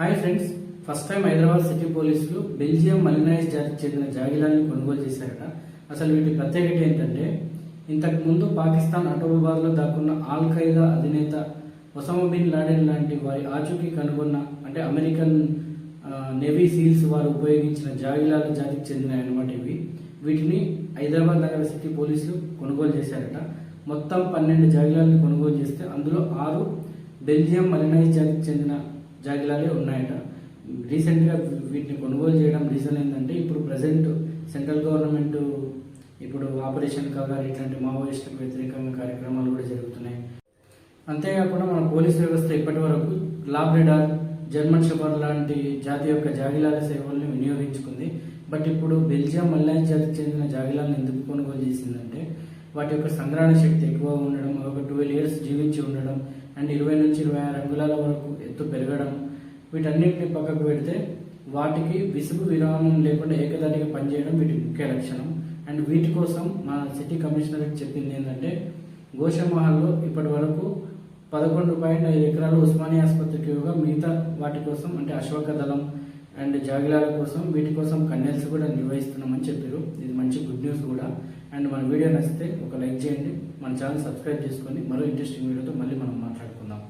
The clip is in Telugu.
Hi friends first time Hyderabad city పోలీసులు బెల్జియం మలినాయిస్ జాతికి చెందిన జాగిలాన్ని కొనుగోలు చేశారట. అసలు వీటి ప్రత్యేకత ఏంటంటే ఇంతకు ముందు పాకిస్తాన్ అటోబార్లో దాక్కున్న ఆల్ ఖైదా అధినేత ఒసామా బిన్ లాడెన్ లాంటి వారి ఆచూకీ కనుగొన్న అంటే అమెరికన్ నేవీ సీల్స్ వారు ఉపయోగించిన జాగిలాల జాతికి చెందినవి అనమాట ఇవి. వీటిని హైదరాబాద్ నగర సిటీ పోలీసులు కొనుగోలు చేశారట. మొత్తం పన్నెండు జాగిలాలను కొనుగోలు చేస్తే అందులో ఆరు బెల్జియం మలినైజ్ జాతికి చెందిన జాగిలాలే ఉన్నాయట. రీసెంట్గా వీటిని కొనుగోలు చేయడం రీజన్ ఏంటంటే ఇప్పుడు ప్రజెంట్ సెంట్రల్ గవర్నమెంట్ ఇప్పుడు ఆపరేషన్ కవర్ ఇట్లాంటి మావోయిస్టులకు వ్యతిరేకంగా కార్యక్రమాలు కూడా జరుగుతున్నాయి. అంతేకాకుండా మన పోలీస్ వ్యవస్థ ఇప్పటి వరకు లాబ్రెడార్ జర్మన్ షెపర్ లాంటి జాతి యొక్క జాగిలాల సేవల్ని వినియోగించుకుంది. బట్ ఇప్పుడు బెల్జియం మల్లాయి జాతికి చెందిన జాగిలాలను ఎందుకు కొనుగోలు చేసిందంటే వాటి యొక్క సంగ్రహణ శక్తి ఎక్కువ ఉండడం ఒక టూ జీవించి ఉండడం అండ్ ఇరవై నుంచి ఇరవై ఆరు అంగుళాల వరకు ఎత్తు పెరగడం. వీటన్నిటిని పక్కకు పెడితే వాటికి విసుగు విరామం లేకుండా ఏకదాటిగా పనిచేయడం వీటి ముఖ్య లక్షణం. అండ్ వీటి కోసం మా సిటీ కమిషనర్కి చెప్పింది ఏంటంటే గోషమహల్లో ఇప్పటి వరకు పదకొండు పాయింట్ ఐదు ఎకరాలు ఉస్మానియా ఆసుపత్రికి ఇవ్వగా మిగతా వాటి కోసం అంటే అశ్వక దళం అండ్ జాగిలాల కోసం వీటి కోసం కన్నెల్స్ కూడా నిర్వహిస్తున్నామని చెప్పారు. ఇది మంచి గుడ్ న్యూస్ కూడా. అండ్ మన వీడియో నచ్చితే ఒక లైక్ చేయండి. మన ఛానల్ సబ్స్క్రైబ్ చేసుకొని మరో ఇంట్రెస్టింగ్ వీడియోతో మళ్ళీ మనం మాట్లాడుకుందాం.